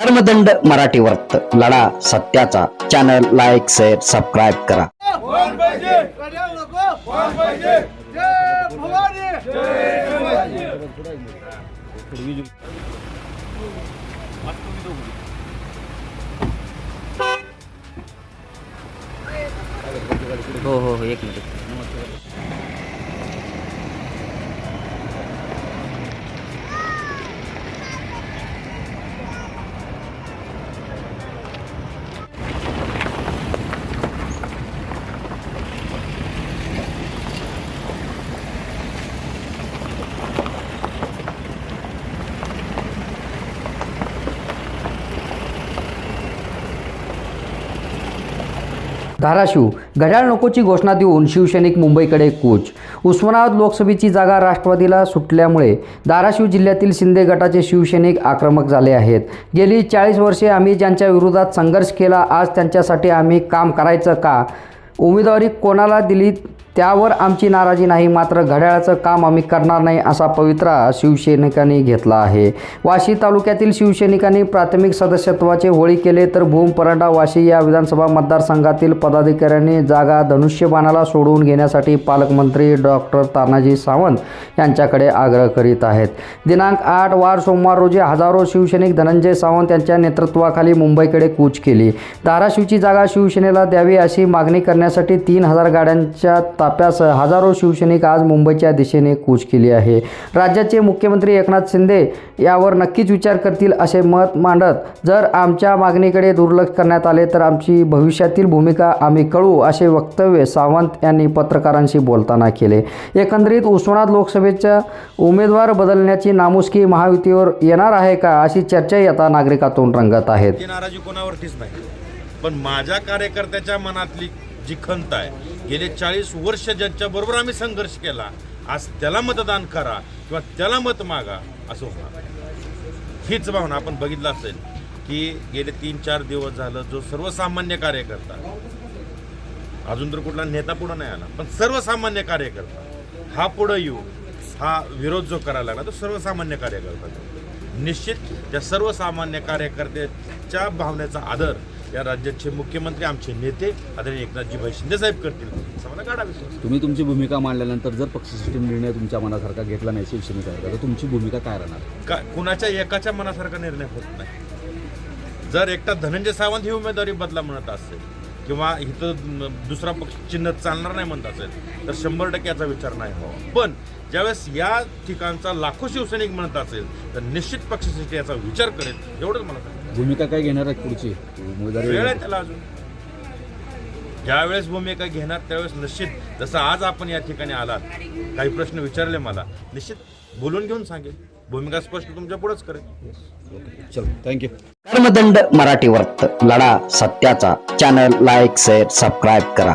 धर्मदंड मराठी वर्त लढा सत्याचा. चॅनल लाईक शेअर सबस्क्राईब करा. हो, हो हो एक मिनिट. धाराशिव. घड्याळ नकोची घोषणा देऊन शिवसैनिक मुंबईकडे कूच. उस्मानाबाद लोकसभेची जागा राष्ट्रवादीला सुटल्यामुळे धाराशिव जिल्ह्यातील शिंदे गटाचे शिवसैनिक आक्रमक झाले आहेत. गेली चाळीस वर्षे आम्ही ज्यांच्या विरोधात संघर्ष केला आज त्यांच्यासाठी आम्ही काम करायचं का? उमेदवारी कोणाला दिली त्यावर आमची नाराजी नाही मात्र घड्याळाचं काम आम्ही करणार नाही असा पवित्रा शिवसैनिकांनी घेतला आहे. वाशी तालुक्यातील शिवसैनिकांनी प्राथमिक सदस्यत्वाचे होळी केले तर भूम परांडा वाशी या विधानसभा मतदारसंघातील पदाधिकाऱ्यांनी जागा धनुष्यबाणाला सोडवून घेण्यासाठी पालकमंत्री डॉक्टर तानाजी सावंत यांच्याकडे आग्रह करीत आहेत. दिनांक आठ वार सोमवार रोजी हजारो शिवसैनिक धनंजय सावंत यांच्या नेतृत्वाखाली मुंबईकडे कूच केली. धाराशिवची जागा शिवसेनेला द्यावी अशी मागणी करण्यासाठी तीन हजार गाड्यांच्या ताप्यासह हजारो शिवसैनिक आज मुंबईच्या दिशेने कूच केली आहे. राज्याचे मुख्यमंत्री एकनाथ शिंदे यावर नक्कीच विचार करतील असे मत मांडत जर आमच्या मागणीकडे दुर्लक्ष करण्यात आले तर आमची भविष्यातील भूमिका आम्ही कळू असे वक्तव्य सावंत यांनी पत्रकारांशी बोलताना केले. एकंदरीत उस्मानाबाद लोकसभेच्या उमेदवार बदलण्याची नामुष्की महायुतीवर येणार आहे का अशी चर्चाही आता नागरिकातून रंगत आहेत. नाराजी कोणावरतीच नाही. पण माझ्या कार्यकर्त्याच्या मनातली जी खंत आहे. गेले चाळीस वर्ष ज्यांच्याबरोबर आम्ही संघर्ष केला आज त्याला मतदान करा किंवा त्याला मत मागा असं होणार. हीच भावना आपण बघितलं असेल की गेले तीन चार दिवस झालं जो सर्वसामान्य कार्यकर्ता अजून तर कुठला नेता पुढं नाही आला पण सर्वसामान्य कार्यकर्ता हा पुढं येऊ हा विरोध जो करायला लागला तो सर्वसामान्य कार्यकर्ता. निश्चित त्या सर्वसामान्य कार्यकर्त्याच्या भावनेचा आदर या राज्याचे मुख्यमंत्री आमचे नेते आदरणीय एकनाथजी भाई शिंदे साहेब करतील. असा मला गाडा विश्वास. तुम्ही तुमची भूमिका मांडल्यानंतर जर पक्षश्रेष्ठी निर्णय तुमच्या मनासारखा घेतला नाही शिवसेनेचा तर तुमची भूमिका काय राहणार? का कुणाच्या एकाच्या मनासारखा निर्णय होत नाही. जर एकटा धनंजय सावंत ही उमेदवारी बदला म्हणत असेल किंवा इथं दुसरा पक्ष चिन्ह चालणार नाही म्हणत असेल तर शंभर टक्के याचा विचार नाही व्हावा. पण ज्यावेळेस या ठिकाणचा लाखो शिवसैनिक म्हणत असेल तर निश्चित पक्षासाठी याचा विचार करेल एवढंच मला. भूमिका काय घेणार आहे पुढची? वेळ आहे त्याला अजून. ज्यावेळेस भूमिका घेणार त्यावेळेस निश्चित जसं आज आपण या ठिकाणी आलात काही प्रश्न विचारले मला निश्चित बोलून घेऊन सांगेल. भूमिका स्पष्ट तुमच्या पुढेच करेल. चल थँक्यू धर्मदंड मराठी वर्त लढा सत्याचा. चॅनल लाईक शेअर सबस्क्राईब करा.